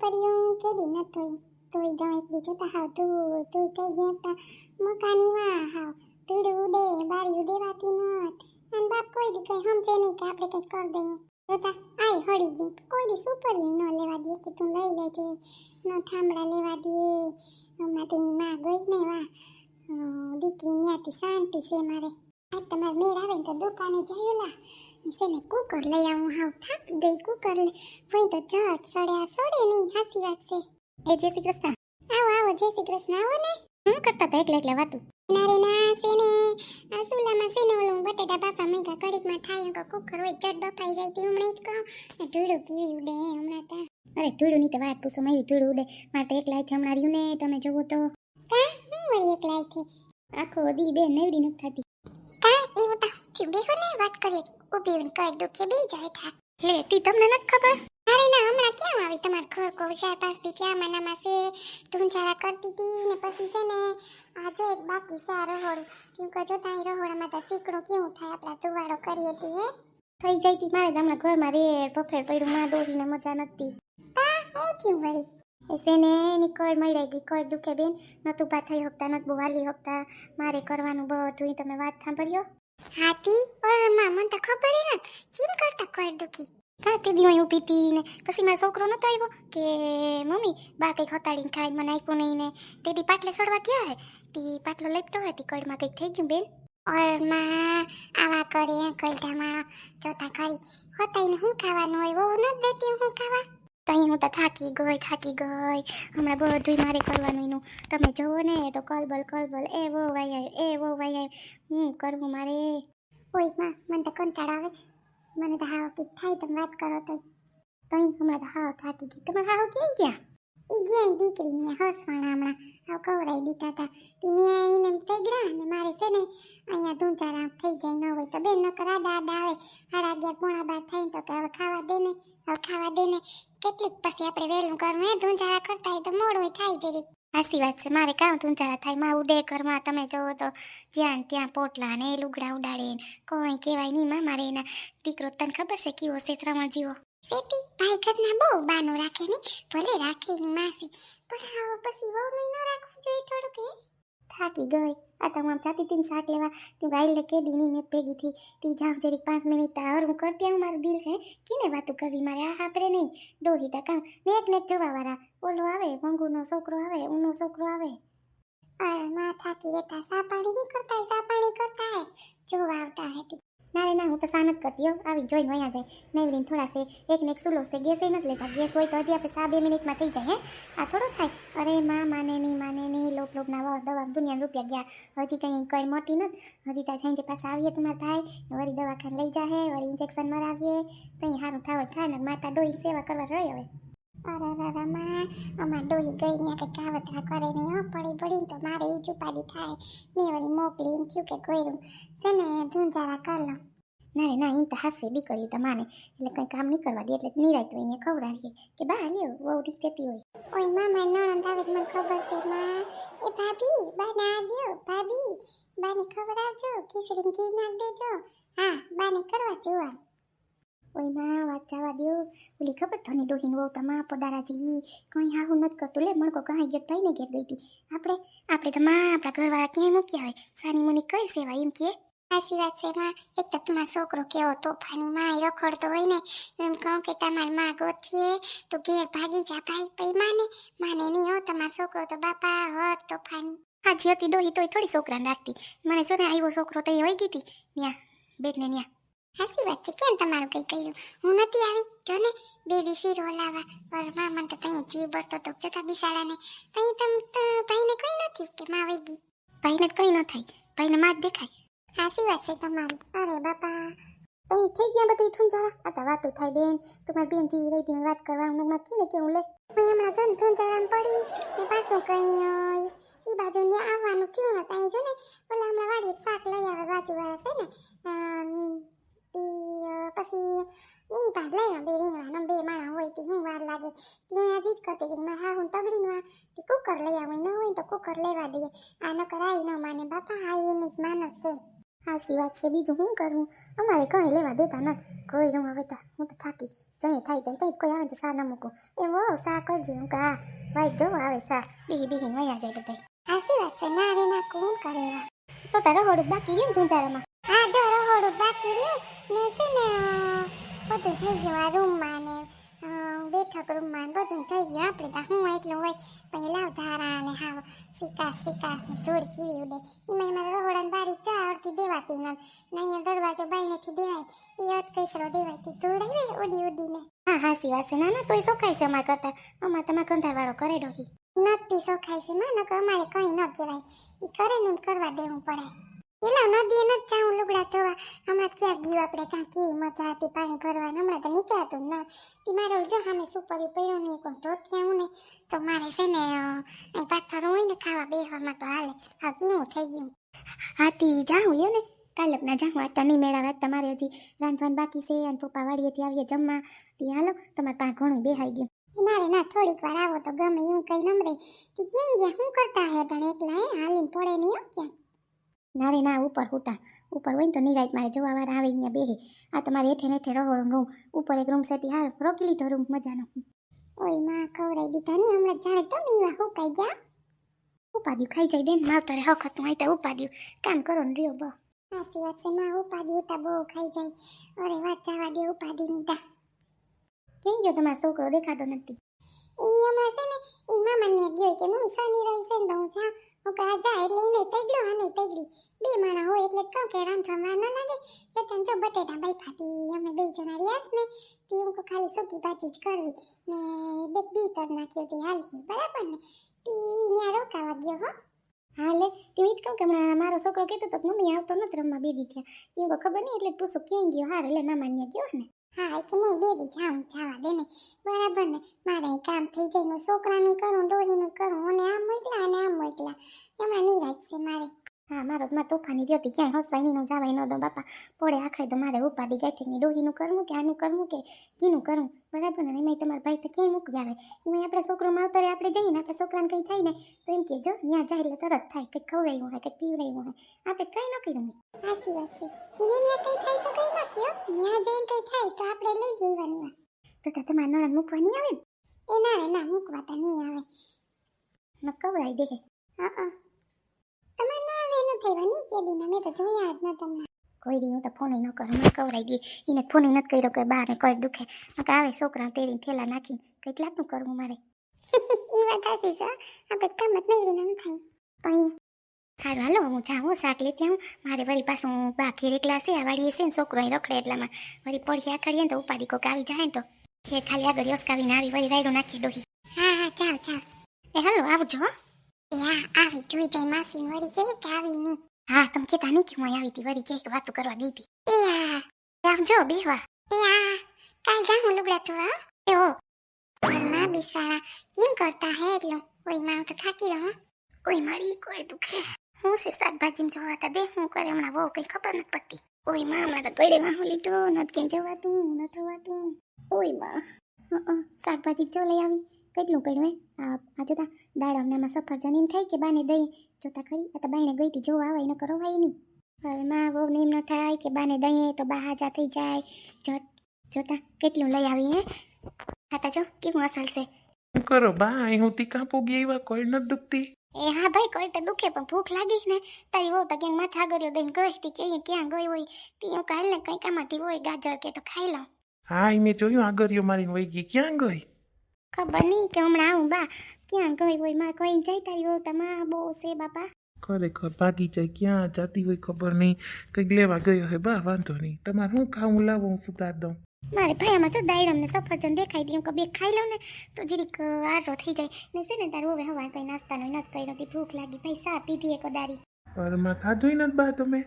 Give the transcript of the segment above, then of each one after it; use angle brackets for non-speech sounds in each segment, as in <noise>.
સુપરિયું કેદી ન થયું તોય દમ એક દી તા હાવ, તું તું થઈ ગયો તા. મકાની વા હાવ. તુડું ઉડે બારી ઉદેવાતી નત. અને બાપ કોઈ દી કઈ સમજે નહીં કે આપણે કઈ કરી દઈએ. જોતા, આય હળી ગયું. કોઈ દી સુપરિયું ન લેવા દે કે તું લઈ લેજે. ન થાંભળા લેવા દે. હમણાં તેની માં ગઈ ને વા દીકરી ન્યાથી શાંતિ છે મારે. આ તમારે મેળ આવે ને તો દુકાને જયેલા છે ને કુકર લઈ આવું હાવ થાકી ગઈ કુકર લે હોય તો ઝટ સડ્યા સડે નહીં હાસી વાત છે એ જય શ્રી કૃષ્ણ આવો આવો જય શ્રી કૃષ્ણ આવો ને હું કરતા હતા એટલે એકલા વાતું નારે ના છે ને આ સુલામાં છે ને ઓલું બટેટા બાપા મેગા કડીકમાં થાય કે કુકર હોય ચટ બફાઈ જાય તે હમણાં જ કહું ને ધૂળું કેવી ઉડે હમણાં તા અરે ધૂળું ની તો વાત પૂછો મારી ધૂળું ઉડે મારે તો એકલાયથી હમણાં રહ્યું ને તમે જોવો તો કા હું વળી એકલાયથી આખો દી બે નેવડી નથી થતી કા એવું તો થયું બેહો વાત કરી ઊભી ઊભી કઈ દુખે બી જાય થા લે, તી તમને નથી ખબર? અરે ના, હમણાં ક્યાં આવી? તમાર ઘર કો ચાર પાંચ દી ત્યાં માના છે. તું જરા કરતી હતી ને પછી છે ને, આ જો એક બાકી છે, આ રહોડું. તું કહો તાઈ રહોડામાં તો સીકડો કેવું થાય, આપણા જુવાડો કરીએ તી, હે? થઈ જાય તી, મારે ગામના ઘરમાં રેડ પફેડ પડ્યું, માં દોડીને મજા નથી આ હું થયું વળી? એસે ને, એની કર મળી ગઈ કર દુખે બેન. નતું ભા થઈ હકતા નત વાલી હકતા મારે કરવાનું બધું તમે વાત સાંભળ્યો? હાથી? ઓરમાં, મને તો ખબર હે ને. કેમ કરતા કર દુખી? કા તે દી હું પીતી ને? પછી મારો છોકરો નતો આવ્યો કે, મમ્મી, બા કંઈક હતાડીને ખાઈ મને આપ્યું નહીં ને. તે દી પાટલે સડવા ગયા હે. તી પાટલો લેપટો હતી કડમાં કંઈક થઈ ગયું બેન. ઓરમાં, આવા કરે કઈટા માણો. જોતા ખરી. હતાઈને હું ખાવાનું હોય બહુ નથી દેતી, હું ખાવા? તઈ હું તો થાકી ગઈ થાકી ગઈ. હમણાં બધું મારે કરવાનું એનું. તમે જુઓ ને તો કલબલ કલબલ. એવો વાય આવ્યો એવો વાય આવ્યો હું કરવું મારે? ઓય, માં, મને તો કંટાળ આવે. મને તો હાવ કીક થાય, તમે વાત કરો તો. તઈ હમણાં તો હાવ થાકી ગઈ. તમે હાવ ક્યાં ગયા? એ ગયા દીકરી ને હસવાના હમણાં. આવ કવરાઈ દીધા હતા તી મેં એને તગડા ને મારે છે ને અહીંયા ધૂંચારા થઈ જાય ન હોય તો બેન નકર આડા આડા આવે. સાડા અગિયાર પોણા બાર થાય તો કે હવે ખાવા દે ને. ખાવા દે ને કેટલીક પછી આપણે વહેલું કરવું હે ધૂંચારા કરતા હોય તો મોડું થાય જરી સાચી વાત છે મારે કાં ધૂંચારા થાય? માં ઉડે ઘરમાં તમે જોવો તો જ્યાં ત્યાં પોટલા ને લુગડા ઉડાડે ને કોઈ કહેવાય નહીં માં મારે એના દીકરો તને ખબર છે કેવો છે શ્રવણ જીવો? સેટી ભાઈ ઘરના બહુ બાનું રાખે નહીં ભલે રાખે ની માસી પણ આવો પછી બહુ ન રાખવું જોઈએ થોડુંક થાકી ગઈ. આ તમામ જાતી હતી શાક લેવા, તું વાઈલે કે દીની મેં ભેગી થી તી જાઉં જરીક પાંચ મિનિટ આવર હું કરતી આવું મારું દિલ, હે? કીને વાતું કરવી? મારે આ આપણે નહીં. ડોહી તા કામ. મેં એક ને જોવાવાળા. જોવા વાળા ઓલો આવે મંગુનો છોકરો આવે ઉનો છોકરો આવે. અરે માં થાકી રહેતા સા પાણી નહીં કરતા સા પાણી કરતા હે જોવા આવતા હતી. ના ના, હું તો સા નથી કરતી, હો. આવી જોઈ અહીંયા જાય. નવરીને થોડા છે. એક ને સુલો છે. ગેસ નથી લેતા. ગેસ હોય તો હજી આપણે સા બે મિનિટમાં થઈ જાય, હે? આ થોડો થાય. અરે માં માને નહીં માને નહીં લોપ લોપ ના દવા દુનિયા રૂપિયા ગયા. હજી કંઈ કઈ મોટી નથી હજી ત્યાં સાંજે પાછા આવીએ તમારા ભાઈ. વળી દવાખાને લઈ જાહે, વળી ઇન્જેક્શન મરાવીએ. કંઈ સારું થાય થાય ને માતા ડોહી સેવા કરવા રહી હવે. અરે રે માં, અમાર ડોહી ગઈ ને કંઈક કાવતરા કરે નહીં હો, પડી પડી તો મારે એ જ થાય. મેં વળી મોકલી એમ થયું કે કોયરું છે ને ધૂંધારા કર લઉં ના ના એમ તો હાસવે દીકરી તો માને. એટલે કંઈ કામ નહીં કરવા દે એટલે નિરાય તો એને ખવડાવીએ. કે બા લ્યો બહુ રીત કહેતી હોય. ઓય મામા નણંદ આવે મને ખબર છે માં. એ ભાભી બાને આ દ્યો ભાભી. બાને ખવડાવજો ખીચડી ઘી નાખ દેજો. હા બાને કરવા જોવા ઓયમાં વાત જવા દો ઓલી ખબર ધોની ડોહીન વહુ તો માં પડારા જેવી. કંઈ હાહું નથી કરતું. લે મણકો કહી ગયો ભાઈને ઘેર ગઈ હતી. આપણે આપણે તો માં આપણા ઘરવાળા ક્યાંય મૂક્યા હોય. સાની મને કઈ સેવા એમ કે? સાચી વાત છે. માં એક તો તમારો છોકરો કેવો તોફાની, માં રખડતો હોય ને, એમ કહું કે તમારી માં ગોઠીએ, તો ઘેર ભાગી જા ભાઈ પૈ માને માને નહીં હો, તમારો છોકરો તો બાપા હત તોફાની. હાજી હતી ડોહી તોય થોડી છોકરાને રાખતી. મને જો ને આવ્યો છોકરો તો એ વહી ગઈ હતી. ન્યા બેગને ન્યા. હાસી વાત છે. કેમ તમારું કઈ કર્યું? હું નથી આવી? જો ને, બે દિવસી રોલાવા પરમાં મને તો તઈ જીવ બળતો તો જતા બિસાડાને. તઈ તમ ભાઈને કઈ નથી કે માં વહી ગઈ? ભાઈને જ કઈ ન થાય. ભાઈને માં જ દેખાય. હાસી વાત છે તમારી અરે બાપા તઈ થઈ ગયા બધી થુંજારા આ તો થાય બેન તમારી બેન જીવી રહી હતી વાત કરવા હું માં કીને કેવું લે હું હમણાં જો ને જરા પડી ને પાછું કઈ એ બાજુ ને આવવાનું થયું ને ત્યાં જો ને ઓલા હમણાં વાડી શાક લઈ આવે બાજુવાળા છે ને પછી એની પાંચ લઈ આવે રીંગણા બે માણા હોય તે શું વાર લાગે તે હું આજે જ કરતી હતી મારા હા હું તગડીમાં તે કુકર લઈ આવું ન હોય તો કુકર લેવા દઈએ આ ન કરાય ન માને બાપા હા એને જ માનસ છે હાસી વાત છે. બીજું શું કરવું અમારે કંઈ લેવા દેતા નથી કોઈ રૂમ હવે તો હું તો થાકી જઈએ થાય તઈ તઈ કોઈ આવે તો સા ન મૂકું. એ વો સા કરજે. હું કા? વાઈટ જો આવે સા. બીહી બીહી વયા જાય બધા હાસી વાત છે. ના રે ના કોણ કરે એવા? તો તારો હોડું બાકી રહ્યું તું જારામાં હા જો રહોડું બાકી રહ્યું ને છે ને બધું થઈ ગયું આ રૂમમાં ને બેઠક રૂમમાં બધું થઈ ગયું. આપણે તો હું એટલું હોય. પહેલાં ધારા ને હાવ સિકાસ સિકાસ ને જોડ કેવી ઉડે એમાં મારા રહોડાની બારી ચા અડધી દેવાતી ન ને અહીંયા દરવાજો બાયણેથી દેવાય. એ અત કઈસરો દેવાય તે ધૂળ આવે ઉડી ઉડીને. હા હાસી વાત છે. ના ના તોય સોખાય છે અમાર કરતા. અમાર તમાર કંધાર વાળો કરે ડોહી. નથી સોખાય છે માં નકર અમારે કઈ ન કહેવાય. એ કરે ને એમ કરવા દેવું પડે. એલા નદીએ ન જાઉં લુગડા ધોવા. હમણાં ક્યાં ગયું આપણે કાં કેવી મજા હતી પાણી ભરવા હમણાં તો નીકળાતું ના. એ મારે જો સામે સુપર્યું પડ્યું ને કોઈ ધોતી આવું ને. તો મારે છે ને અહીં પાથર હોય ને ખાવા બેસવામાં તો હાલે. હા કેવું થઈ ગયું. હાથી જાઉં લ્યો ને. કાલપના જાઉં આટલા નહીં મેળાવે તમારે હજી રાંધવાનું બાકી છે અને પપ્પા વાડીએથી આવીએ જમવા. તે હાલો તમારે પાસે ઘણું બેહાઈ ગયું. નારે ના થોડીક વાર આવો તો ગમે એવું કઈ નમરે કે જેમ જે શું કરતા હે પણ એકલા હે હાલીને પડે નહીં હો ક્યાં? ના રે ના ઉપર હુતા. ઉપર હોય ને તો નિરાત મારે જોવા વાર આવે અહીંયા બેહે. આ તમારે હેઠે નેઠે રહો રૂમ ઉપર એક રૂમ સેતી હાલ રોકી લીધો રૂમ મજાનો. ઓયમાં ખવડાઈ દીધા નહીં હમણાં જાણે તમે એવા હુકાઈ ગયા? ઉપાડ્યું ખાઈ જાય બેન માવતરે હખત હું આઈતા ઉપાડ્યું કામ કરો ને રહ્યો બહુ સાચી વાત છે માં ઉપાડ્યું તા બહુ ખાઈ જાય. અરે વાત જવા દે ઉપાડી નીતા કેમ ગયો તમારો છોકરો? દેખાતો નથી. એ હમણાં છે ને એ મામા ને ગયો કે મમ્મી શનિ રવિ છે ને તો હું જા હું કહે જા એટલે એને તગડ્યો અને તગડી બે માણા હોય એટલે કહું કે રાંધવામાં ન લાગે. એટલે જો બટેટા બાફાતી અમે બે જણા રહ્યા છે ને તે હું ખાલી સૂકી ભાજી જ કરવી. ને બે બી તર નાખ્યો તે હાલશે બરાબર ને? તી ત્યાં રોકાવા ગયો હો. હા લે તું જ કહું કે હમણાં મારો છોકરો કહેતો હતો કે મમ્મી આવતો નથી રમવા બેબી થયા એવું ખબર નહીં એટલે પૂછું ક્યાંય ગયો? હાર એટલે મામા ને ગયો ને. હા કે હું બેબી જાઉં, જવા દે ને. બરાબર ને, મારે કામ થઈ જાય છોકરાનું કરું, ડોહીનું કરું, અને આમ મોકલા અને આમ મોકલા. એમાં નિરાશ છે મારે. હા મારો માં તોફાની રહ્યો હતી ક્યાંય હસવાય નહીં જવાય ન દો બાપા પોળે આખરે તો મારે ઉપાડી ગાંઠીની ડોહીનું કરવું કે આનું કરવું કે કીનું કરવું? બરાબર ને એમાં તમારા ભાઈ તો ક્યાંય મૂકી આવે? એમાં આપણે છોકરો માવતરે આપણે જઈએ ને આપણે છોકરાને કંઈ થાય ને તો એમ કહેજો ત્યાં જાય એટલે તરત થાય કંઈક ખવડાવ્યું હોય કંઈક પીવડાવ્યું હોય. આપણે કંઈ ન કર્યું સાચી વાત છે. એને ત્યાં કઈ થાય તો કઈ નાખ્યો ત્યાં જઈને કઈ થાય તો આપણે લઈ જવાનું તો તો તમારે નણંદ મૂકવા નહીં આવે? ને એ ના ના મૂકવા તો નહીં આવે. ન ખવડાવી દે. હા. તમારે ના નહીં કે દીના મેં તો જોયા જ ન તમને. કોઈ દી હું તો ફોન ન કરું ન કવરાઈ દે. એને ફોન નથી કર્યો કે બાર ને કોઈ દુખે. કે આવે છોકરા તેડી ઠેલા નાખીને. કેટલાકનું કરવું મારે. <laughs> એ વાત સાચી છે આપણે કામ જ નહીં ન થાય. પણ સારું હાલો હું જાઉં શાક લેતી આવું. મારે વળી પાછું બા ઘેર એકલા છે આ વાડીએ છે ને છોકરો અહીં રખડે એટલામાં. વળી પડી આખડીએ ને તો ઉપાડી કોક આવી જાય ને તો. ઘેર ખાલી આગળ યસકાવીને આવી વળી રાયડું નાખી ડોહી. હા હા ચાલ ચાલ એ હાલો આવજો હો. આવી જોઈ જાય માસી વળી કે આવી ની. હા, તમે કેતા નહીં કે હું આવી હતી વળી કે વાતો કરવા ગઈ હતી. એ હા જો બેહવા. હા કાલ જાઉં લુગડા તો હા. એ ઓ ઘરમાં બિસાડા કેમ કરતા હે એટલું ઓયમાં તો થાકી રહો કોઈ મારી કોઈ દુખે. હું છે શાકભાજી જોવા તા દે હું કરે હમણાં બહુ કઈ ખબર નથી પડતી. ઓયમાં, હમણાં તો ગળે માં હું લીધો, નથી ક્યાંય જવાતું ન થવાતું ઓયમાં શાકભાજી જો લઈ આવી. કેટલું પડ્યું હે આ જોતા દાળ હમણાંમાં સફરજન એમ થાય કે બાને દઈ જોતા ખરી આ તો બાઈને ગઈ હતી જોવા આવે એને કરો ભાઈ નહીં. હવે માં બહુ એમ ન થાય કે બાને દઈએ તો બા હાજા થઈ જાય. જટ જોતા કેટલું લઈ આવી હે? ખાતા જો કેવું અસલ છે? શું કરો બા? અહીં હું તીકા પોગી આવ્યા કોઈ ન દુખતી. એ હા ભાઈ કોઈ તો દુખે પણ ભૂખ લાગી ને. તારી વહુ તો ક્યાંક માથા ગર્યો દઈને ગઈ હતી કે અહીંયા ક્યાં ગઈ હોય. તે હું કાલ ને કંઈક આમાંથી હોય ગાજર કે તો ખાઈ લઉં. હા મેં જોયું આગળીઓ મારી વહી ગઈ. ક્યાં ગઈ? ખબર નહીં કે હમણાં આવું બા. ક્યાં ગઈ હોય? માં કોઈ જાય તારી વહુ તમા બહુ છે બાપા. ખરેખર ભાગી જાય ક્યાં જાતી હોય ખબર નહીં. કંઈક લેવા ગયો હે બા વાંધો નહીં. તમારે શું ખાવું લાવું હું સુધાર દઉં. મારે ભાઈમાં જો દાયડમ ને સફરજન દેખાઈ દઉં કે બે ખાઈ લઉં ને તો જરીક આરો થઈ જાય. ને છે ને તારું હવે હવા કંઈ નાસ્તાનો નથી કર્યો તે ભૂખ લાગી. ભાઈ સા પીધી એક દારી ઘરમાં ખાધું નથી બા તમે?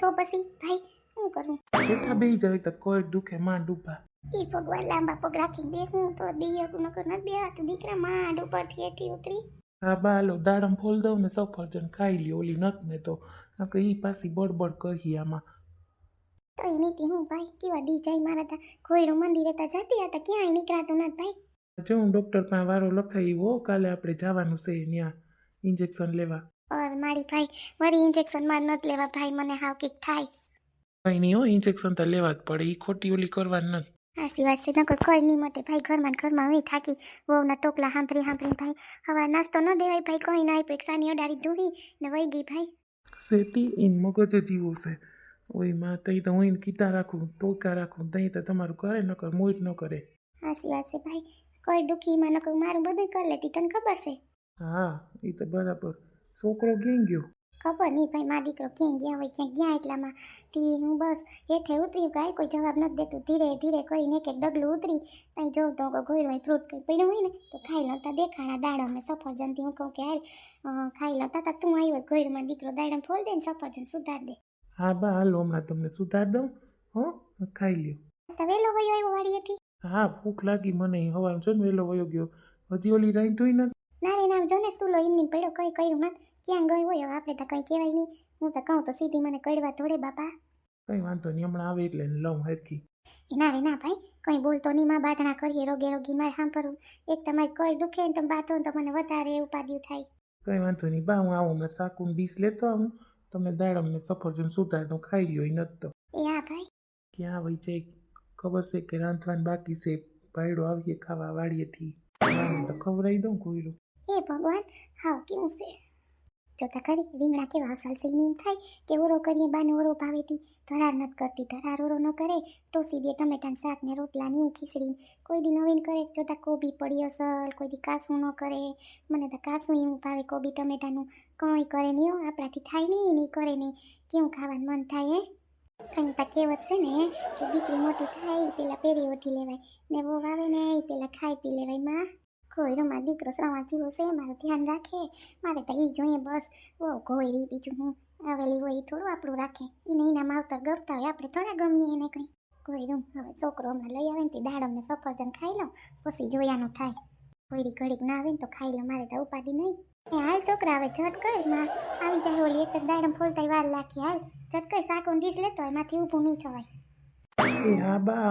તો પછી ભાઈ શું કરું? બેઠા બેહી જાય તો કોઈ દુખે માં ડૂબા ઈ ભગવાન લાંબા પગ રાખીને બે હું તો બે નકર બે હાથ દીકરા માંડ ઉપરથી હેઠી ઉતરી. હા બાલો દાડમ ફોલ દઉં ને સફરજન ખાઈ લ્યો ઓલી નત ને તો. નકર ઈ પાછી બડબડ કરી આમાં. તો એની તી હું ભાઈ કેવા જાય મારા તા. ખોયરું મંદિરે તા જતી હતા ક્યાંય નીકળાતું ન ભાઈ? જો હું ડૉક્ટર પાસે વારો લખાઈ હો કાલે આપણે જવાનું છે ત્યાં ઇન્જેક્શન લેવા. ઓર મારી ભાઈ વરી ઇન્જેક્શન માર નથી લેવા ભાઈ મને હાવ કીક થાય. કઈ નહીં હો ઇન્જેક્શન તો લેવા જ પડે એ ખોટી ઓલી કરવાની નથી. હાસી સિવાય નકર કોઈ નહીં માટે. ભાઈ ઘરમાં ને ઘરમાં હોય થાકી. વહુના ટોકલા સાંભળી સાંભળીને ભાઈ. હવે નાસ્તો ન દેવાય ભાઈ. કોઈ ના આપ્યો સાની અડાડી ઢૂંઢી ને વહી ગઈ ભાઈ. શેતી ઇન મગજ જીવો છે. ઓયમાં તઈ તો હું કીતા રાખું ટોકા રાખું. તઈ તો તમારું કરે નકર મોઈટ ન કરે. હાસી વાત છે ભાઈ. કોઈ ન નકર મારું બધું કરી લેતી. તને ખબર છે? હા એ તો બરાબર. છોકરો ક્યાં ગયો ખબર નહીં ભાઈ મારો દીકરો ક્યાંય ગયા હોય ક્યાંક ગયા એટલામાં. તે હું બસ હેઠે ઉતરી કાંઈ કોઈ જવાબ નથી દેતું. ધીરે ધીરે કરીને એક એક ડગલું ઉતરી ત્યાં જોઉં તો ગોયરો હોય ફ્રૂટ કંઈ પડ્યું હોય ને તો ખાઈ લતા દેખાડા દાડો દાડમ સફરજનથી હું કહું કે હાલ ખાઈ લતા તા તા આવ્યો ગોયરમાં દીકરો દાડમ ફોલ દે ને સફરજન સુધાર દે. હા બા હાલો હમણાં તમને સુધાર દઉં હો ખાઈ લ્યો. તો વહેલો વયો આવ્યો વાડીએથી? હા ભૂખ લાગી મને હવાનું છે ને વહેલો વયો ગયો. હજી ઓલી રાઈ ધોઈ નથી. રે જો ને સુલો એમની પડ્યો કઈ કર્યું નથી ક્યાં ગયો હોય હવે આપણે તો કંઈ કહેવાય નહીં. હું તો કહું તો સીધી મને કડવા તોડે બાપા. કંઈ વાંધો નહીં હમણાં આવે એટલે લઉં હરખી. ના રે ના ભાઈ કંઈ બોલતો નહીં માં બાધણા કરીએ રોગે રોગી મારે સાંભળવું. એક તમારી કોઈ દુખે ને તમે બાતો તો મને વધારે ઉપાડ્યું થાય. કંઈ વાંધો નહીં બા હું આવું હમણાં શાકું બીસ લેતો આવું. તમે દાડમ ને સફરજન સુધાર દઉં ખાઈ લ્યો એ તો. એ હા ભાઈ. ક્યાં વહી જાય? ખબર છે કે રાંધવાનું બાકી છે. ભાઈડો આવીએ ખાવા વાળીએથી તો ખવડાવી દઉં કોઈરું એ ભગવાન હાવ કેવું છે? જોતા ખરી રીંગણા કેવા છે એમ થાય કે ઓરો કરીએ બાને ઓરો ભાવેતી ધરાર નથી કરતી ધરાર ઓરો ન કરે. ટોસી દે ટમેટાનું શાક ને રોટલા ને એવું ખીચડી. કોઈ દી નવીન કરે જોતા કોબી પડી અસલ કોઈ દી કાસું ન કરે. મને તો કાસું એવું ભાવે કોબી ટમેટાનું કંઈ કરે નહીં હો, આપણાથી થાય નહીં નહીં કરે નહીં કેવું ખાવાનું મન થાય હે? કંઈ તો કહેવત છે ને કે દીકરી મોટી થાય પેલા પહેરી ઓઠી લેવાય. ને બહુ આવે ને એ પેલા ખાઈ પી લેવાયમાં. કોઈ મારો દીકરો શ્રવણ હશે મારું ધ્યાન રાખે. મારે તો એ જોઈએ બસ. બહુ કોઈ રી બીજું હું આવેલી હોય એ થોડું આપણું રાખે. એને એના માવતર ગમતા હોય, આપણે થોડા ગમીએ એને કંઈ. કોઈ રૂમ, હવે છોકરો હમણાં લઈ આવે ને તે દાડમ ને સફરજન ખાઈ લઉં, પછી જોયાનું થાય. કોઈરી ઘડીક ના આવે ને તો ખાઈ લો મારે તો ઉપાધિ નહીં. એ હાલ છોકરા હવે ઝટ કરમાં આવી જાય ઓલી એક દાડમ ફોલતા વાર લાખી હાલ ઝટ કર શાકો ડીશ લેતો એમાંથી ઊભું નહીં થવાય. હા બા